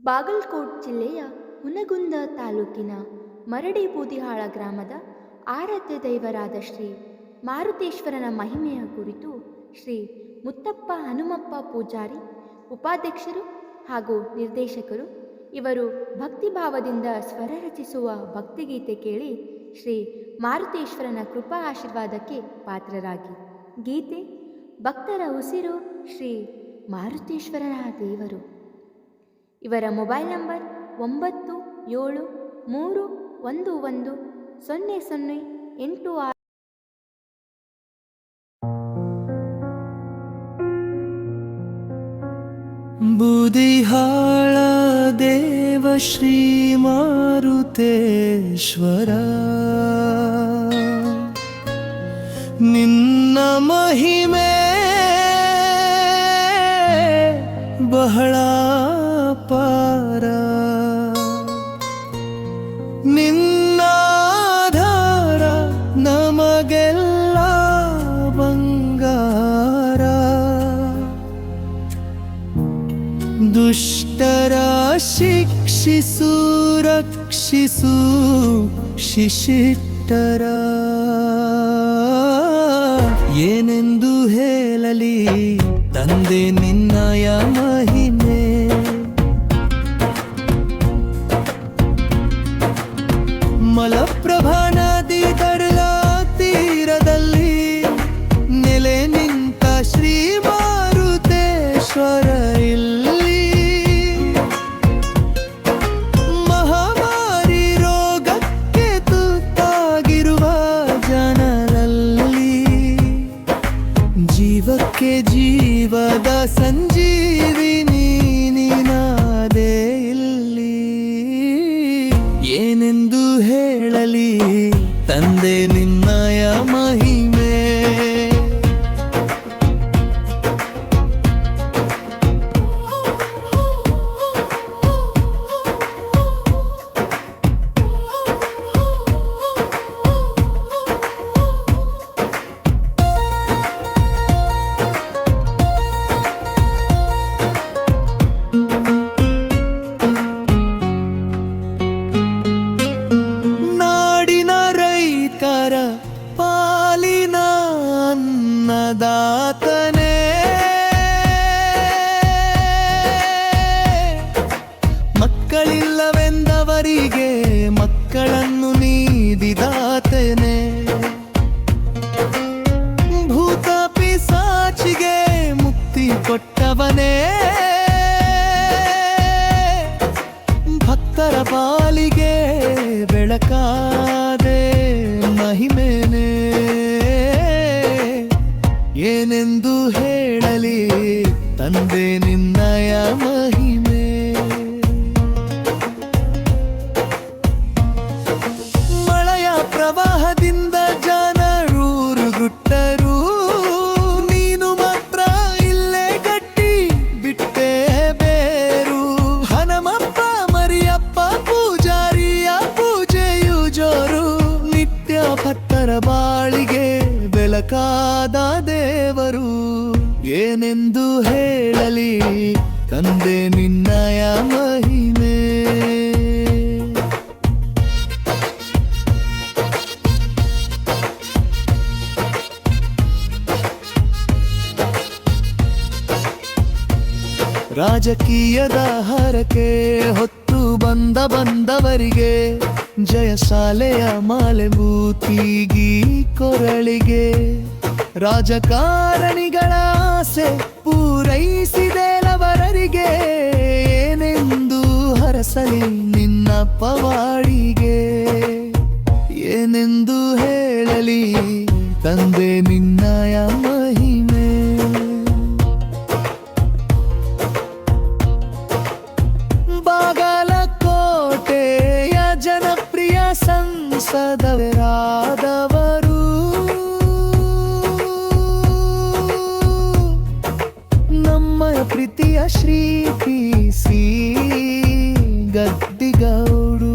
ಬಾಗಲಕೋಟ್ ಜಿಲ್ಲೆಯ ಹುನಗುಂದ ತಾಲೂಕಿನ ಮರಡಿ ಬೂದಿಹಾಳ ಗ್ರಾಮದ ಆರಾಧ್ಯ ದೈವರಾದ ಶ್ರೀ ಮಾರುತೇಶ್ವರನ ಮಹಿಮೆಯ ಕುರಿತು ಶ್ರೀ ಮುತ್ತಪ್ಪ ಹನುಮಪ್ಪ ಪೂಜಾರಿ, ಉಪಾಧ್ಯಕ್ಷರು ಹಾಗೂ ನಿರ್ದೇಶಕರು, ಇವರು ಭಕ್ತಿಭಾವದಿಂದ ಸ್ವರ ರಚಿಸುವ ಭಕ್ತಿಗೀತೆ ಕೇಳಿ ಶ್ರೀ ಮಾರುತೇಶ್ವರನ ಕೃಪಾ ಆಶೀರ್ವಾದಕ್ಕೆ ಪಾತ್ರರಾಗಿ. ಗೀತೆ ಭಕ್ತರ ಉಸಿರು ಶ್ರೀ ಮಾರುತೇಶ್ವರನ ದೇವರು. ಇವರ ಮೊಬೈಲ್ ನಂಬರ್ ಒಂಬತ್ತು ಏಳು ಮೂರು ಒಂದು ಒಂದು ಸೊನ್ನೆ ಸೊನ್ನೆ ಎಂಟು ಆರು. ಬುದಿಹಾಳ ದೇವ ಶ್ರೀ ಮಾರುತೇಶ್ವರ. ನಿನ್ನ ಮಹಿಮೆ ಬಹಳ ಪಾರ ನಿನ್ನಾಧಾರ ನಮಗೆಲ್ಲ ಬಂಗಾರ. ದುಷ್ಟರ ಶಿಕ್ಷಿಸು ರಕ್ಷಿಸು ಶಿಶಿಟ್ಟರ ಏನೆಂದು ಹೇಳಲಿ ತಂದೆ ನಿನ್ನಯ ಮಲಪ್ರಭಾ ನದಿ ತಡಲ ತೀರದಲ್ಲಿ ನೆಲೆ ನಿಂತ ಶ್ರೀ ಮಾರುತೇಶ್ವರ ಇಲ್ಲಿ. ಮಹಾಮಾರಿ ರೋಗಕ್ಕೆ ತುತ್ತಾಗಿರುವ ಜನರಲ್ಲಿ ಜೀವಕ್ಕೆ ಜೀವದ ಸಂಜೀವಿನಿ ನೀನಾದೆ ಇಲ್ಲಿ. ಏನೆಂದು ತಂದೆ ನಿನ್ನಯ ಪಿಸಾಚಿಗೆ ಮುಕ್ತಿ ಕೊಟ್ಟವನೇ. ಭಕ್ತರ ಪಾಲಿಗೆ ಬೆಳಕಾದೆ ಮಹಿಮೇನೆ. ಏನೆಂದು ಹೇಳಲಿ ತಂದೆ ನಿನ್ನಯ ಭಕ್ತರ ಬಾಳಿಗೆ ಬೆಳಕಾದ ದೇವರು ಏನೆಂದು ಹೇಳಲಿ ತಂದೆ ನಿನ್ನಯ ಮಹಿಮೆ. ರಾಜಕೀಯದ ಹರಕೆ ಹೊತ್ತು ಬಂದ ಬಂದವರಿಗೆ ಜಯಶಾಲೆಯ ಮಾಲೆ ಬೂತಿಗಿ ಕೊರಳಿಗೆ. ರಾಜಕಾರಣಿಗಳ ಆಸೆ ಪೂರೈಸಿದೆ ಲವರರಿಗೆ. ಏನೆಂದು ಹರಸಲಿ ನಿನ್ನ ಪವಾಡಿಗೆ. ಏನೆಂದು ಹೇಳಲಿ ತಂದೆ ಸಂಸದರಾದವರು ನಮ್ಮ ಪ್ರೀತಿಯ ಶ್ರೀ ಪಿ ಸಿ ಗದ್ದಿಗೌಡು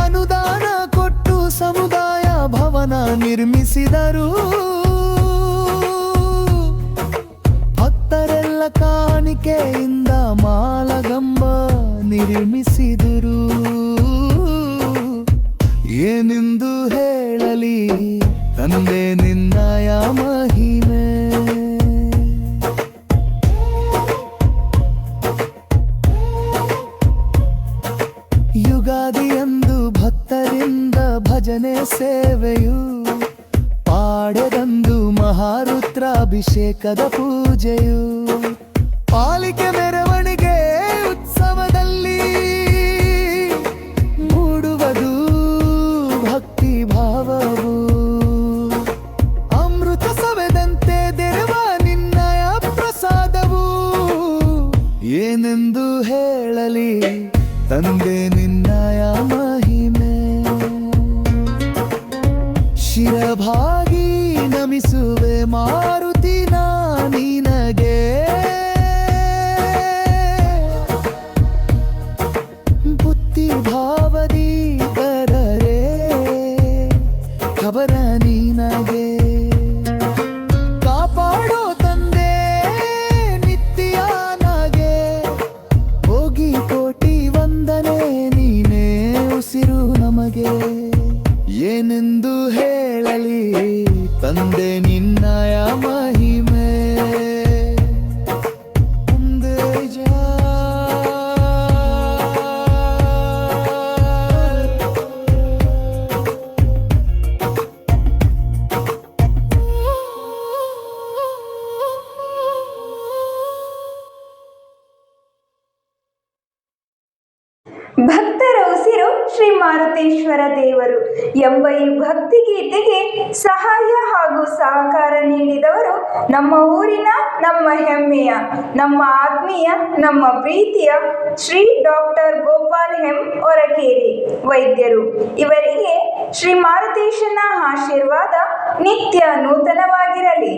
ಅನುದಾನ ಕೊಟ್ಟು ಸಮುದಾಯ ಭವನ ನಿರ್ಮಿಸಿದರು. ಭಕ್ತರೆಲ್ಲ ಕಾಣಿಕೆಯಿಂದ ಮಾಲಗಂಬ ನಿರ್ಮಿಸಿದರು ಪಾಡೆದಂದು ಮಹಾರುದ್ರಾಭಿಷೇಕದ ಪೂಜೆಯು ಪಾಲಿಕೆ ಮೆರವಣಿಗೆ ಉತ್ಸವದಲ್ಲಿ ಮೂಡುವುದು ಭಕ್ತಿ ಭಾವವು. ಅಮೃತ ಸವೆದಂತೆ ದೆರವ ನಿನ್ನಯ ಪ್ರಸಾದವು. ಏನೆಂದು ಹೇಳಲಿ ತಂದೆ ಉಸಿರು ನಮಗೆ ಏನೆಂದು ಹೇಳಲಿ ತಂದೆ ನಿನ್ನಯ ಮಹಿಮೆ? ಮುಂದೆ ಜಾ ಭಕ್ತರ ಉಸಿರು ಶ್ರೀ ಮಾರುತೇಶ್ವರ ದೇವರು ಎಂಬ ಈ ಭಕ್ತಿ ಗೀತೆಗೆ ಸಹಾಯ ಹಾಗೂ ಸಹಕಾರ ನೀಡಿದವರು ನಮ್ಮ ಊರಿನ, ನಮ್ಮ ಹೆಮ್ಮೆಯ, ನಮ್ಮ ಆತ್ಮೀಯ, ನಮ್ಮ ಪ್ರೀತಿಯ ಶ್ರೀ ಡಾಕ್ಟರ್ ಗೋಪಾಲ್ ಹೆಂ ಹೊರಕೇರಿ ವೈದ್ಯರು. ಇವರಿಗೆ ಶ್ರೀ ಮಾರುತೇಶನ ಆಶೀರ್ವಾದ ನಿತ್ಯ ನೂತನವಾಗಿರಲಿ.